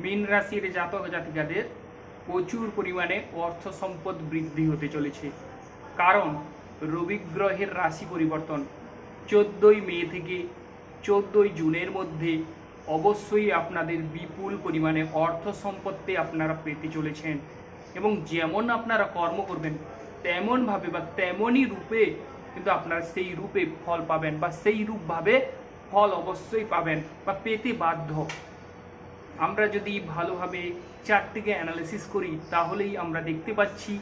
মীন রাশির জাতক জাতিকাদের প্রচুর পরিমাণে অর্থ সম্পদ বৃদ্ধি হতে চলেছে। কারণ রবি গ্রহের রাশি পরিবর্তন চোদ্দোই মে থেকে চোদ্দোই জুনের মধ্যে অবশ্যই আপনাদের বিপুল পরিমাণে অর্থ সম্পত্তি আপনারা পেতে চলেছেন এবং যেমন আপনারা কর্ম করবেন, তেমনভাবে বা তেমনই রূপে কিন্তু আপনারা সেই রূপে ফল পাবেন বা সেই রূপভাবে ফল অবশ্যই পাবেন বা পেতে বাধ্য। আমরা যদি ভালোভাবে চারটিকে অ্যানালিসিস করি, তাহলেই আমরা দেখতে পাচ্ছি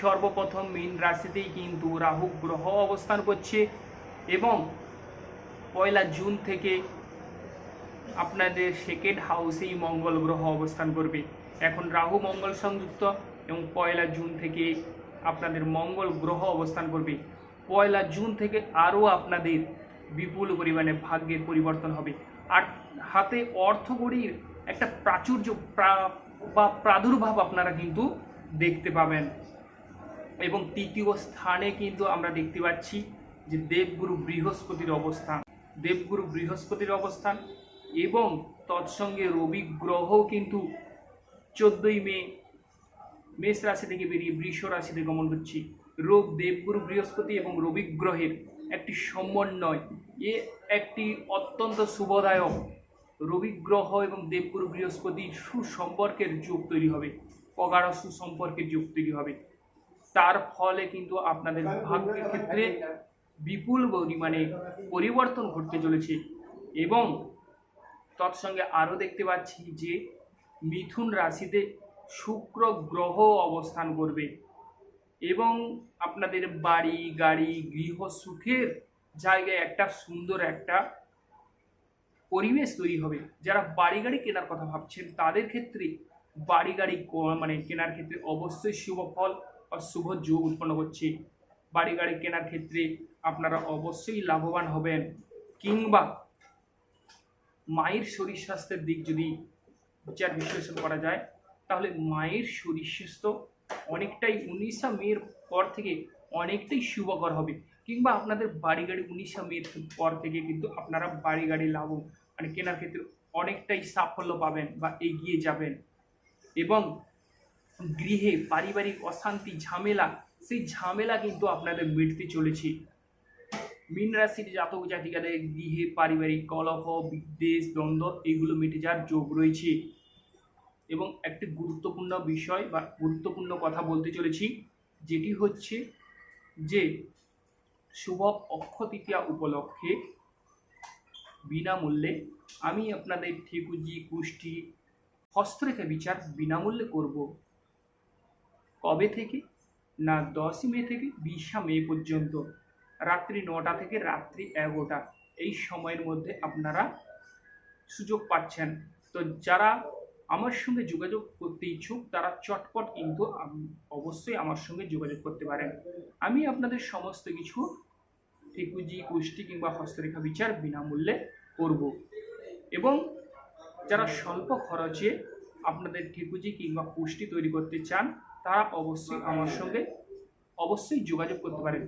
সর্বপ্রথম মীন রাশিতেই কিন্তু রাহু গ্রহ অবস্থান করছে এবং পয়লা জুন থেকে আপনাদের সেকেন্ড হাউসেই মঙ্গল গ্রহ অবস্থান করবে। এখন রাহু মঙ্গল সংযুক্ত এবং পয়লা জুন থেকে আপনাদের মঙ্গল গ্রহ অবস্থান করবে। পয়লা জুন থেকে আরও আপনাদের বিপুল পরিমাণে ভাগ্যের পরিবর্তন হবে। আর হাতে অর্থকড়ির একটা প্রাচুর্য, প্রা- বা প্রাদুর্ভাব আপনারা কিন্তু দেখতে পাবেন। এবং তৃতীয় স্থানে কিন্তু আমরা দেখতে পাচ্ছি যে দেবগুরু বৃহস্পতির অবস্থান। দেবগুরু বৃহস্পতির অবস্থান এবং তৎসঙ্গে রবি গ্রহও কিন্তু চোদ্দই মে, মেষ রাশি থেকে বেরিয়ে বৃষ রাশিতে গমন করছি। রোগ দেবগুরু বৃহস্পতি এবং রবি গ্রহের একটি সমন্বয়, এ একটি অত্যন্ত শুভদায়ক রবি গ্রহ এবং দেবগুরু বৃহস্পতি সুসম্পর্কের যোগ তৈরি হবে প্রগাঢ় সুসম্পর্কের যোগ তৈরি হবে। তার ফলে কিন্তু আপনাদের ভাগ্যের ক্ষেত্রে বিপুল পরিমাণে পরিবর্তন ঘটতে চলেছে এবং তৎসঙ্গে আরও দেখতে পাচ্ছি যে মিথুন রাশিতে শুক্র গ্রহ অবস্থান করবে। এবং আপনাদের বাড়ি, গাড়ি, গৃহ সুখের জায়গায় একটা সুন্দর একটা পরিবেশ তৈরি হবে। যারা বাড়ি, গাড়ি কেনার কথা ভাবছেন, তাদের ক্ষেত্রে বাড়ি, গাড়ি মানে কেনার ক্ষেত্রে অবশ্যই শুভ ফল বা শুভ যোগ উৎপন্ন হচ্ছে। বাড়ি, গাড়ি কেনার ক্ষেত্রে আপনারা অবশ্যই লাভবান হবেন। কিংবা মায়ের শরীর স্বাস্থ্যের দিক যদি বিচার বিশ্লেষণ করা যায়, তাহলে মায়ের শরীর স্বাস্থ্য অনেকটাই উনিশা মের পর থেকে অনেকটাই শুভকর হবে। কিংবা আপনাদের বাড়ি গাড়ি উনিশা মেয়ের পর থেকে কিন্তু আপনারা বাড়ি গাড়ি লাভ মানে কেনার ক্ষেত্রে অনেকটাই সাফল্য পাবেন বা এগিয়ে যাবেন। এবং গৃহে পারিবারিক অশান্তি, ঝামেলা, সেই ঝামেলা কিন্তু আপনাদের মিটতে চলেছে। মীন রাশির জাতক জাতিকাদের গৃহে পারিবারিক কলহ, বিদ্বেষ, দ্বন্দ্ব এগুলো মিটে যাওয়ার যোগ রয়েছে। এবং একটি গুরুত্বপূর্ণ বিষয় বা গুরুত্বপূর্ণ কথা বলতে চলেছি, যেটি হচ্ছে যে শুভ অক্ষয় তৃতীয়া উপলক্ষে বিনামূল্যে আমি আপনাদের ঠেকুজি, কুষ্টি, হস্তরেখা বিচার বিনামূল্যে করব। কবে থেকে? না, দশই মে থেকে বিশা মে পর্যন্ত। রাত্রি নটা থেকে রাত্রি এগারোটা। এই সময়ের মধ্যে আপনারা সুযোগ পাচ্ছেন। তো যারা আমার সঙ্গে যোগাযোগ করতে ইচ্ছুক, তারা চটপট কিন্তু অবশ্যই আমার সঙ্গে যোগাযোগ করতে পারেন। আমি আপনাদের সমস্ত কিছু ঠেকুজি, কুষ্টি কিংবা হস্তরেখা বিচার বিনামূল্যে করব। এবং যারা স্বল্প খরচে আপনাদের ঠেকুজি কিংবা কুষ্টি তৈরি করতে চান, তারা অবশ্যই আমার সঙ্গে অবশ্যই যোগাযোগ করতে পারেন।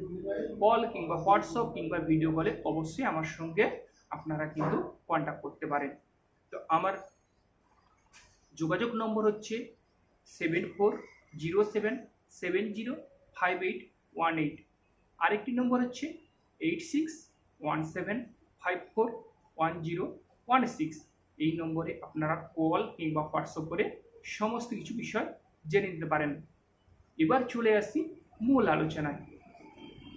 কল কিংবা হোয়াটসঅ্যাপ কিংবা ভিডিও কলে অবশ্যই আমার সঙ্গে আপনারা কিন্তু কন্ট্যাক্ট করতে পারেন। তো আমার যোগাযোগ নম্বর হচ্ছে seven four zero seven seven zero five eight one eight. আরেকটি নম্বর হচ্ছে eight six one seven five four one zero one six. এই নম্বরে আপনারা কল কিংবা হোয়াটসঅ্যাপ করে সমস্ত কিছু বিষয় জেনে নিতে পারেন। এবার চলে আসি মূল আলোচনায়।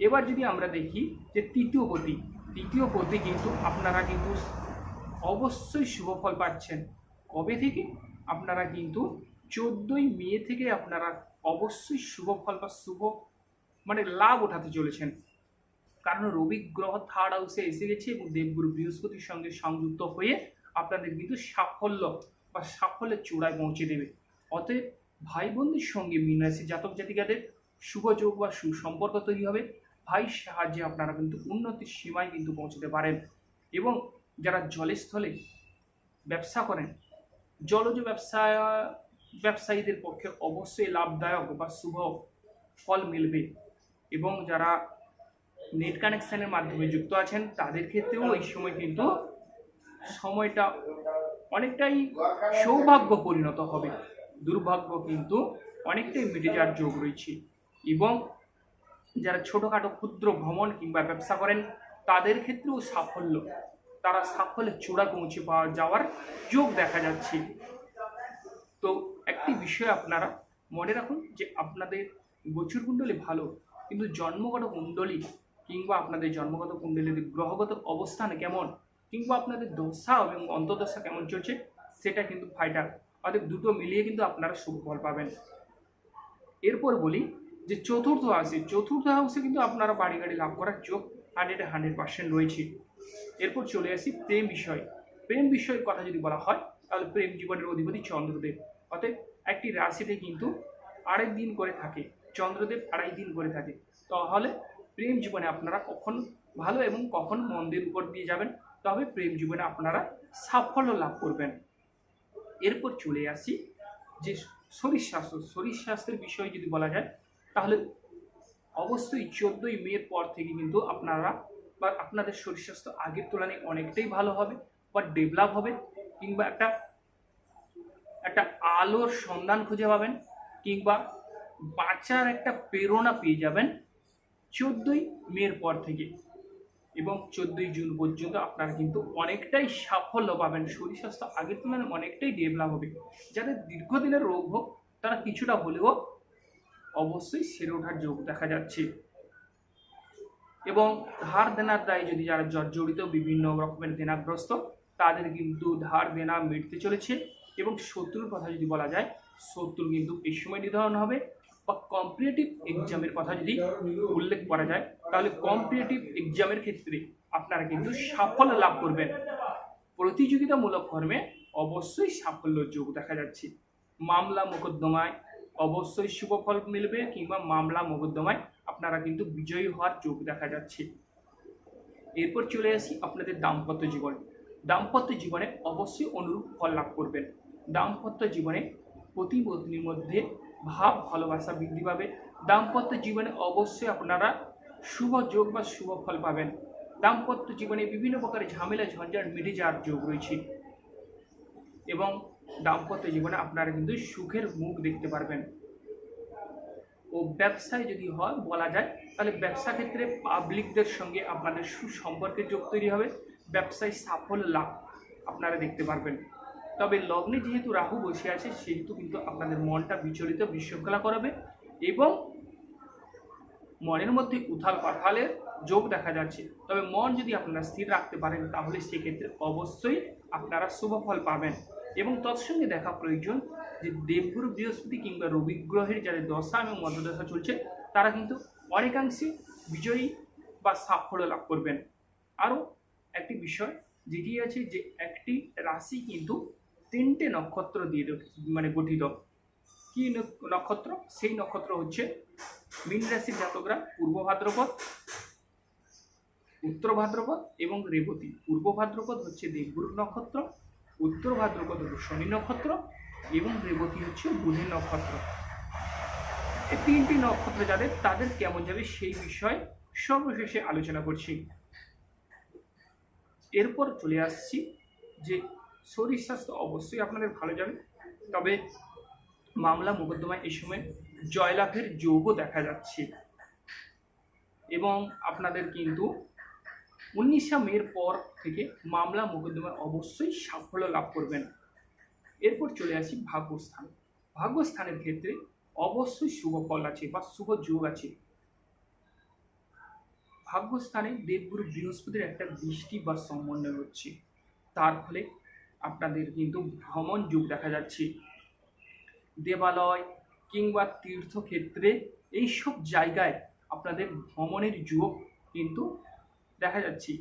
এবার যদি আমরা দেখি যে তৃতীয় পতি তৃতীয় পতি কিন্তু আপনারা কিন্তু অবশ্যই শুভ ফল পাচ্ছেন। কবে থেকে? আপনারা কিন্তু চোদ্দোই মে থেকে আপনারা অবশ্যই শুভ ফল বা শুভ মানে লাভ ওঠাতে চলেছেন। কারণ রবি গ্রহ থার্ড হাউসে এসে গেছে এবং দেবগুরু বৃহস্পতির সঙ্গে সংযুক্ত হয়ে আপনাদের কিন্তু সাফল্য বা সাফল্যের চূড়ায় পৌঁছে দেবে। অতএব ভাই বোনদের সঙ্গে মীনরাশি জাতক জাতিকাদের, শুভ যোগ বা সুসম্পর্ক তৈরি হবে। ভাই সাহায্যে আপনারা কিন্তু উন্নতির সীমায় কিন্তু পৌঁছতে পারেন এবং যারা জলস্থলে ব্যবসা করেন জলজ ব্যবসা ব্যবসায়ীদের পক্ষে অবশ্যই লাভদায়ক বা শুভ ফল মিলবে। এবং যারা নেট কানেকশানের মাধ্যমে যুক্ত আছেন, তাদের ক্ষেত্রেও এই সময় কিন্তু সময়টা অনেকটাই সৌভাগ্য পরিণত হবে। দুর্ভাগ্য কিন্তু অনেকটাই মিটে যাওয়ার যোগ রয়েছে। এবং যারা ছোটোখাটো ক্ষুদ্র ভ্রমণ কিংবা ব্যবসা করেন, তাদের ক্ষেত্রেও সাফল্য। তারা সাফল্যের চূড়া পৌঁছে পাওয়া যাওয়ার যোগ দেখা যাচ্ছে। তো একটি বিষয় আপনারা মনে রাখুন যে আপনাদের গোচর কুণ্ডলী ভালো, কিন্তু জন্মগত কুণ্ডলী কিংবা আপনাদের জন্মগত কুণ্ডলীর গ্রহগত অবস্থান কেমন কিংবা আপনাদের দশা এবং অন্তর্দশা কেমন চলছে, সেটা কিন্তু ফাইটার অর্থাৎ দুটো মিলিয়ে কিন্তু আপনারা শুভ ফল পাবেন। এরপর বলি যে চতুর্থ হাউসে চতুর্থ হাউসে কিন্তু আপনারা বাড়ি গাড়ি লাভ করার যোগ হান্ড্রেডে হান্ড্রেড পার্সেন্ট রয়েছে। এরপর চলে আসি প্রেম বিষয়। প্রেম বিষয়ের কথা যদি বলা হয়, তাহলে প্রেম জীবনের অধিপতি চন্দ্রদেব। অতএব একটি রাশিতে কিন্তু আড়াই দিন করে থাকে, চন্দ্রদেব আড়াই দিন করে থাকে। তাহলে প্রেম জীবনে আপনারা কখন ভালো এবং কখন মন্দের উপর দিয়ে যাবেন, তবে প্রেম জীবনে আপনারা সাফল্য লাভ করবেন। এরপর চলে আসি যে শরীর স্বাস্থ্য শরীর স্বাস্থ্যের বিষয়ে যদি বলা যায়, তাহলে অবশ্যই চোদ্দোই মের পর থেকে কিন্তু আপনারা বা আপনাদের শরীর স্বাস্থ্য আগের তুলনায় অনেকটাই ভালো হবে বা ডেভেলপ হবে কিংবা একটা একটা আলোর সন্ধান খুঁজে পাবেন কিংবা বাঁচার একটা প্রেরণা পেয়ে যাবেন চোদ্দোই মের পর থেকে এবং চোদ্দোই জুন পর্যন্ত আপনারা কিন্তু অনেকটাই সাফল্য পাবেন। শরীর স্বাস্থ্য আগের তুলনায় অনেকটাই ডেভেলপ হবে। যাদের দীর্ঘদিনের রোগ হোক, তারা কিছুটা হলেও অবশ্যই সেরে ওঠার যোগ দেখা যাচ্ছে। এবং ধার দেনার দায়ে যদি যারা জর্জরিত বিভিন্ন রকমের দেনাগ্রস্ত, তাদের কিন্তু ধার দেনা মিটতে চলেছে এবং শত্রুর কথা যদি বলা যায় শত্রু কিন্তু এই সময় নির্ধারণ হবে। বা কম্পিটিটিভ এক্সামের কথা যদি উল্লেখ করা যায়, তাহলে কম্পিটিটিভ এক্সামের ক্ষেত্রে আপনারা কিন্তু সাফল্য লাভ করবেন। প্রতিযোগিতামূলক কর্মে অবশ্যই সাফল্য যোগ দেখা যাচ্ছে। মামলা মোকদ্দমায় অবশ্যই শুভ ফল মিলবে কিংবা মামলা মোকদ্দমায় আপনারা কিন্তু বিজয়ী হওয়ার যোগ দেখা যাচ্ছে। এরপর চলে আসি আপনাদের দাম্পত্য জীবন। দাম্পত্য জীবনে অবশ্যই অনুরূপ ফল লাভ করবেন। দাম্পত্য জীবনে পতি পত্নীর মধ্যে ভাব, ভালোবাসা বৃদ্ধি পাবে। দাম্পত্য জীবনে অবশ্যই আপনারা শুভ যোগ বা শুভ ফল পাবেন। দাম্পত্য জীবনে বিভিন্ন প্রকারের ঝামেলা, ঝঞ্ঝাট মিটে যাওয়ার যোগ রয়েছে। এবং দাম্পত্য জীবনে আপনারা কিন্তু সুখের মুখ দেখতে পারবেন। ও ব্যবসায় যদি হয় বলা যায়, তাহলে ব্যবসা ক্ষেত্রে পাবলিকদের সঙ্গে আপনাদের সুসম্পর্কের যোগ তৈরি হবে, ব্যবসায় সাফল্য লাভ আপনারা দেখতে পারবেন। তবে লগ্নে যেহেতু রাহু বসে আছে, সেহেতু কিন্তু আপনাদের মনটা বিচলিত, বিশৃঙ্খলা করাবে এবং মনের মধ্যে উথাল পাথালের যোগ দেখা যাচ্ছে। তবে মন যদি আপনারা স্থির রাখতে পারেন, তাহলে সেক্ষেত্রে অবশ্যই আপনারা শুভ ফল পাবেন। এবং তৎসঙ্গে দেখা প্রয়োজন যে দেবগুরু বৃহস্পতি কিংবা রবি গ্রহের যাদের দশা এবং মধ্যদশা চলছে, তারা কিন্তু অনেকাংশে বিজয়ী বা সাফল্য লাভ করবেন। আরও একটি বিষয় যেটি আছে যে একটি রাশি কিন্তু তিনটে নক্ষত্র দিয়ে মানে গঠিত। কি নক্ষত্র? সেই নক্ষত্র হচ্ছে মীন রাশির জাতকরা পূর্ব ভাদ্রপদ, উত্তর ভাদ্রপদ এবং রেবতী। পূর্ব ভাদ্রপদ হচ্ছে দেবগুরু নক্ষত্র উত্তর ভাদ্রপদ শনি নক্ষত্র এবং রেবতী হচ্ছে বুধের নক্ষত্র। এই তিনটি নক্ষত্র যাদের, তাদের কেমন যাবে সেই বিষয়ে সর্বশেষে আলোচনা করছি। এরপর চলে আসছি যে শরীর স্বাস্থ্য অবশ্যই আপনাদের ভালো যাবে, তবে মামলা মোকদ্দমায় এই সময় জয়লাভের যোগও দেখা যাচ্ছে। এবং আপনাদের কিন্তু উনিশা মের পর থেকে মামলা মোকদ্দমায় অবশ্যই সাফল্য লাভ করবেন এরপর চলে আসি ভাগ্যস্থান। ভাগ্যস্থানের ক্ষেত্রে অবশ্যই শুভ ফল আছে বা শুভ যোগ আছে। ভাগ্যস্থানে দেবগুরু বৃহস্পতির একটা দৃষ্টি বা সমন্বয় হচ্ছে। তার ফলে আপনাদের কিন্তু ভ্রমণ যুগ দেখা যাচ্ছে। দেবালয় কিংবা তীর্থক্ষেত্রে এইসব জায়গায় আপনাদের ভ্রমণের যুগ কিন্তু দেখা যাচ্ছে,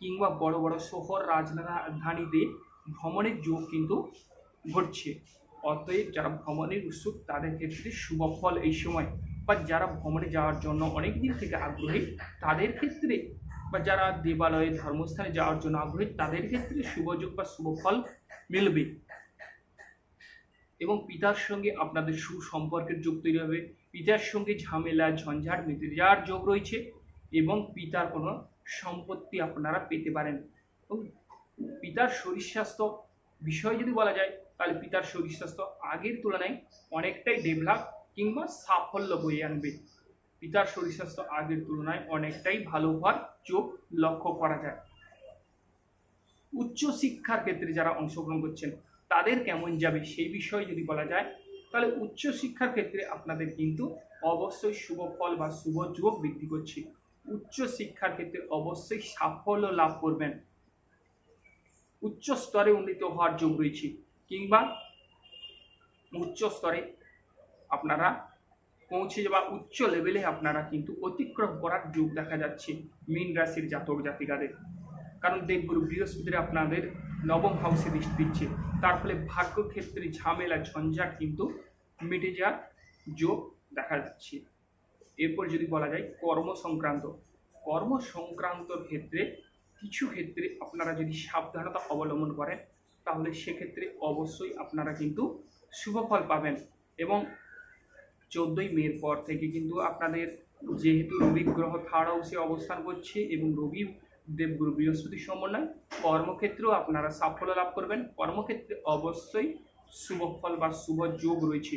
কিংবা বড় বড় শহর রাজধানীতে ভ্রমণের যুগ কিন্তু ঘটছে। অতএব যারা ভ্রমণের উৎসুক, তাদের ক্ষেত্রে শুভ ফল এই সময়। বা যারা ভ্রমণে যাওয়ার জন্য অনেক দিন থেকে আগ্রহী, তাদের ক্ষেত্রে, বা যারা দেবালয়ে ধর্মস্থানে যাওয়ার জন্য আগ্রহী, তাদের ক্ষেত্রে শুভযোগ বা শুভ ফল মিলবে। এবং পিতার সঙ্গে আপনাদের সুসম্পর্কের যোগ তৈরি হবে। পিতার সঙ্গে ঝামেলা, ঝঞ্ঝাট মিটে যাওয়ার যোগ রয়েছে এবং পিতার কোনো সম্পত্তি আপনারা পেতে পারেন। এবং পিতার শরীর স্বাস্থ্য বিষয় যদি বলা যায়, তাহলে পিতার শরীর স্বাস্থ্য আগের তুলনায় অনেকটাই ডেভেলপ কিংবা সাফল্য বয়ে আনবে। পিতার শরীর স্বাস্থ্য আগের তুলনায় অনেকটাই ভালো হওয়ার চোখ লক্ষ্য করা যায়। উচ্চ শিক্ষার ক্ষেত্রে যারা অংশগ্রহণ করছেন, তাদের কেমন যাবে সেই বিষয়ে যদি বলা যায়, তাহলে উচ্চ শিক্ষার ক্ষেত্রে আপনাদের কিন্তু অবশ্যই শুভ ফল বা শুভ যোগ বৃদ্ধি করছে। উচ্চ শিক্ষার ক্ষেত্রে অবশ্যই সাফল্য লাভ করবেন। উচ্চ স্তরে উন্নীত হওয়ার যোগ রয়েছে, কিংবা উচ্চ স্তরে আপনারা পৌঁছে যাওয়া উচ্চ লেভেলে আপনারা কিন্তু অতিক্রম করার যোগ দেখা যাচ্ছে মীন রাশির জাতক জাতিকাদের। কারণ দেবগুরু বৃহস্পতি আপনাদের নবম হাউসে দৃষ্টি দিচ্ছে। তার ফলে ভাগ্য ক্ষেত্রে ঝামেলা, ঝঞ্ঝাট কিন্তু মিটে যাওয়ার যোগ দেখা যাচ্ছে। এরপর যদি বলা যায় কর্ম সংক্রান্ত কর্ম সংক্রান্তর ক্ষেত্রে কিছু ক্ষেত্রে আপনারা যদি সাবধানতা অবলম্বন করেন, তাহলে সেক্ষেত্রে অবশ্যই আপনারা কিন্তু শুভ ফল পাবেন এবং চোদ্দোই মের পর থেকে কিন্তু আপনাদের যেহেতু রবি গ্রহ থার্ড হাউসে অবস্থান করছে এবং রবি দেবগুরু বৃহস্পতি সমন্বয়, কর্মক্ষেত্রেও আপনারা সাফল্য লাভ করবেন। কর্মক্ষেত্রে অবশ্যই শুভ ফল বা শুভ যোগ রয়েছে।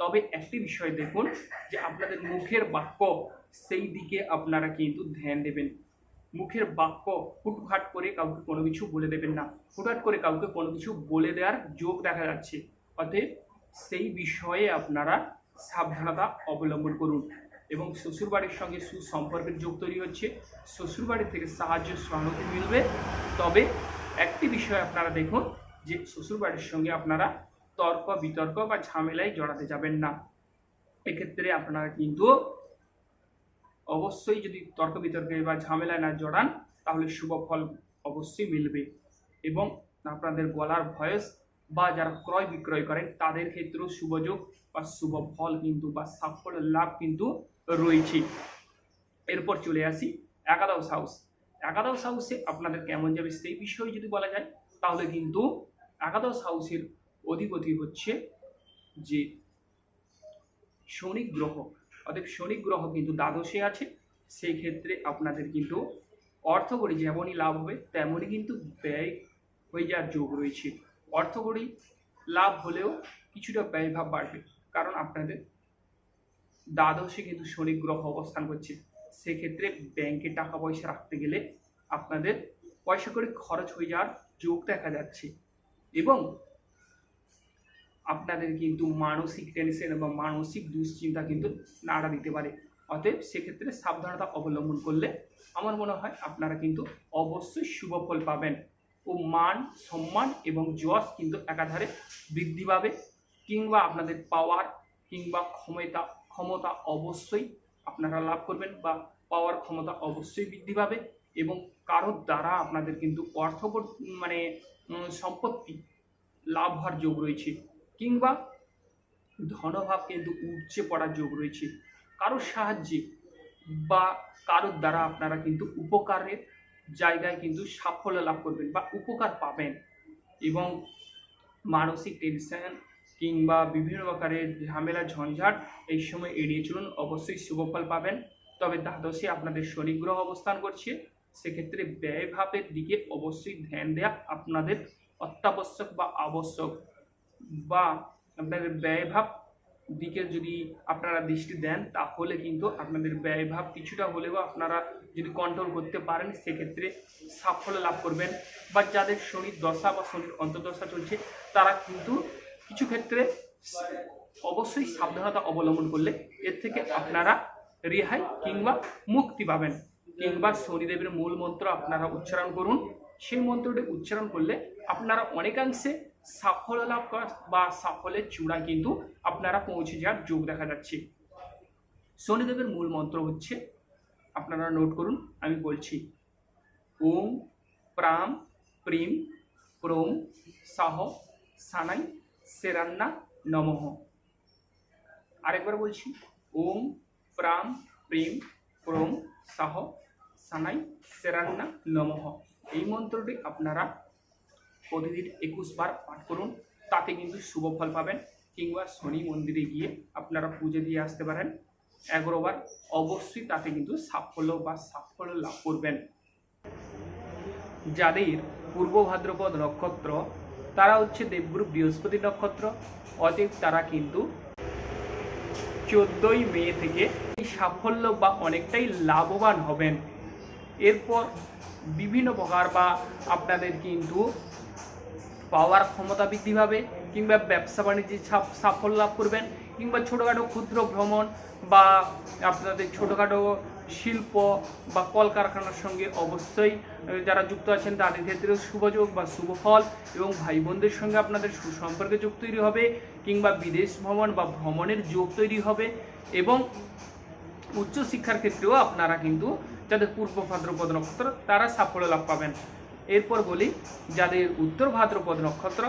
তবে একটি বিষয় দেখুন যে আপনাদের মুখের বাক্য সেই দিকে আপনারা কিন্তু ধ্যান দেবেন। মুখের বাক্য হুটহাট করে কাউকে কোনো কিছু বলে দেবেন না। হুটহাট করে কাউকে কোনো কিছু বলে দেওয়ার যোগ দেখা যাচ্ছে। অতএব সেই বিষয়ে আপনারা সাবধানতা অবলম্বন করুন এবং শ্বশুরবাড়ির সঙ্গে সুসম্পর্কের যোগ তৈরি হচ্ছে। শ্বশুরবাড়ি থেকে সাহায্য, সহানুভূতি মিলবে। তবে একটি বিষয় আপনারা দেখুন যে শ্বশুরবাড়ির সঙ্গে আপনারা তর্ক, বিতর্ক বা ঝামেলায় জড়াতে যাবেন না। এক্ষেত্রে আপনারা কিন্তু অবশ্যই যদি তর্ক, বিতর্কে বা ঝামেলায় না জড়ান, তাহলে শুভ ফল অবশ্যই মিলবে। এবং আপনাদের গলার ভয়েস বা যারা ক্রয় বিক্রয় করেন তাদের ক্ষেত্রেও শুভযোগ বা শুভ ফল কিন্তু বা সাফল্য লাভ কিন্তু রয়েছে। এরপর চলে আসি একাদশ হাউস। একাদশ হাউসে আপনাদের কেমন যাবে সেই বিষয়ে যদি বলা যায়, তাহলে কিন্তু একাদশ হাউসের অধিপতি হচ্ছে যে শনি গ্রহ। অতএব শনি গ্রহ কিন্তু দ্বাদশে আছে। সেই ক্ষেত্রে আপনাদের কিন্তু অর্থকরী যেমনই লাভ হবে, তেমনই কিন্তু ব্যয় হয়ে যাওয়ার যোগ রয়েছে। অর্থকরী লাভ হলেও কিছুটা ব্যয়ভাব বাড়বে। কারণ আপনাদের দ্বাদশে কিন্তু শনি গ্রহ অবস্থান করছে। সেক্ষেত্রে ব্যাংকে টাকা পয়সা রাখতে গেলে আপনাদের পয়সা করে খরচ হয়ে যাওয়ার যোগ দেখা যাচ্ছে। এবং আপনাদের কিন্তু মানসিক টেনশন বা মানসিক দুশ্চিন্তা কিন্তু নাড়া দিতে পারে। অতএব সেক্ষেত্রে সাবধানতা অবলম্বন করলে আমার মনে হয় আপনারা কিন্তু অবশ্যই শুভ ফল পাবেন ও মান সম্মান এবং যশ কিন্তু একাধারে বৃদ্ধি পাবে কিংবা আপনাদের পাওয়ার কিংবা ক্ষমতা ক্ষমতা অবশ্যই আপনারা লাভ করবেন বা পাওয়ার ক্ষমতা অবশ্যই বৃদ্ধি পাবে এবং কারোর দ্বারা আপনাদের কিন্তু অর্থ মানে সম্পত্তি লাভ হওয়ার যোগ রয়েছে। কিংবা ধনভাব কিন্তু উপচে পড়ার যোগ রয়েছে। কারোর সাহায্যে বা কারোর দ্বারা আপনারা কিন্তু উপকারের জায়গায় কিন্তু সাফল্য লাভ করবেন বা উপকার পাবেন এবং মানসিক টেনশন কিংবা বিভিন্ন প্রকারের ঝামেলা, ঝঞ্ঝাট এই সময় এড়িয়ে চলুন। অবশ্যই শুভফল পাবেন। তবে দ্বাদশে আপনাদের শনি গ্রহ অবস্থান করছে। সেক্ষেত্রে ব্যয়ভাবের দিকে অবশ্যই ধ্যান দেওয়া আপনাদের অত্যাবশ্যক বা আবশ্যক। বা আপনাদের ব্যয়ভাব দিকে যদি আপনারা দৃষ্টি দেন, তাহলে কিন্তু আপনাদের ব্যয়ভাব কিছুটা হলেও আপনারা যদি কন্ট্রোল করতে পারেন, সেক্ষেত্রে সাফল্য লাভ করবেন। বা যাদের শনির দশা বা শনির অন্তর্দশা চলছে, তারা কিন্তু কিছু ক্ষেত্রে অবশ্যই সাবধানতা অবলম্বন করলে এর থেকে আপনারা রেহাই কিংবা মুক্তি পাবেন। কিংবা শনিদেবের মূল মন্ত্র আপনারা উচ্চারণ করুন। সেই মন্ত্রটি উচ্চারণ করলে আপনারা অনেকাংশে সাফল্য লাভ করা বা সাফল্যের চূড়ায় কিন্তু আপনারা পৌঁছে যাওয়ার যোগ দেখা যাচ্ছে। শনিদেবের মূল মন্ত্র হচ্ছে, আপনারা নোট করুন, আমি বলছি, ওম প্রাম প্রিম প্রোম সাহ সানাই সেরান্না নমঃ। আরেকবার বলছি, ওম প্রাম প্রেম প্রম সাহ সানাই সেরান্না নমঃ। এই মন্ত্রটি আপনারা প্রতিদিন একুশ বার পাঠ করুন। তাতে কিন্তু শুভ ফল পাবেন কিংবা শনি মন্দিরে গিয়ে আপনারা পুজো দিয়ে আসতে পারেন। এগারোবার অবশ্যই তাতে কিন্তু সাফল্য বা সাফল্য লাভ করবেন। যাদের পূর্ব ভাদ্রপদ নক্ষত্র, তারা হচ্ছে দেবগুরু বৃহস্পতি নক্ষত্র, অতএব তারা কিন্তু চোদ্দই মে থেকে সাফল্য বা অনেকটাই লাভবান হবেন। এরপর বিভিন্ন প্রকার বা আপনাদের কিন্তু পাওয়ার ক্ষমতা বৃদ্ধি পাবে কিংবা ব্যবসা বাণিজ্যে সাফল্য লাভ করবেন কিংবা ছোটোখাটো ক্ষুদ্র ভ্রমণ বা আপনাদের ছোটোখাটো শিল্প বা কলকারখানার সঙ্গে অবশ্যই যারা যুক্ত আছেন তাদের ক্ষেত্রেও শুভযোগ বা শুভ ফল এবং ভাই বোনদের সঙ্গে আপনাদের সুসম্পর্কে যোগ তৈরি হবে কিংবা বিদেশ ভ্রমণ বা ভ্রমণের যোগ তৈরি হবে এবং উচ্চশিক্ষার ক্ষেত্রেও আপনারা কিন্তু যাদের পূর্ব ভাদ্রপদ নক্ষত্র তারা সাফল্য লাভ পাবেন। এরপর বলি, যাদের উত্তর ভাদ্রপদ নক্ষত্র,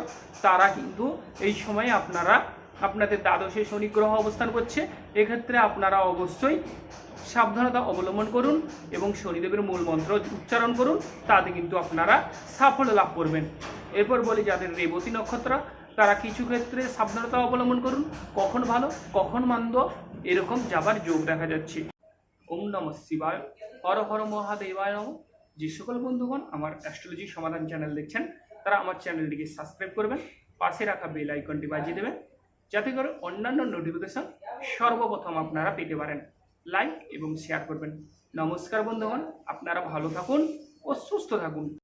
তারা কিন্তু এই সময়ে আপনারা, আপনাদের দ্বাদশে শনি গ্রহ অবস্থান করছে। এক্ষেত্রে আপনারা অবশ্যই সাবধানতা অবলম্বন করুন এবং শনিদেবের মূল মন্ত্র উচ্চারণ করুন, তাতে কিন্তু আপনারা সাফল্য লাভ করবেন। এরপর বলি, যাদের রেবতী নক্ষত্র, তারা কিছু ক্ষেত্রে সাবধানতা অবলম্বন করুন। কখন ভালো, কখন মন্দ, এরকম যাবার যোগ দেখা যাচ্ছে। ওম নম শিবায়। হর হর মহাদেবায় নম। যে সকল বন্ধুগণ আমার অ্যাস্ট্রোলজি সমাধান চ্যানেল দেখছেন, তারা আমার চ্যানেলটিকে সাবস্ক্রাইব করবেন, পাশে রাখা বেল আইকনটি বাজিয়ে দেবেন, যাতে করে অন্যান্য নোটিফিকেশন সর্বপ্রথম আপনারা পেতে পারেন। লাইক এবং শেয়ার করবেন। নমস্কার বন্ধুগণ, আপনারা ভালো থাকুন ও সুস্থ থাকুন।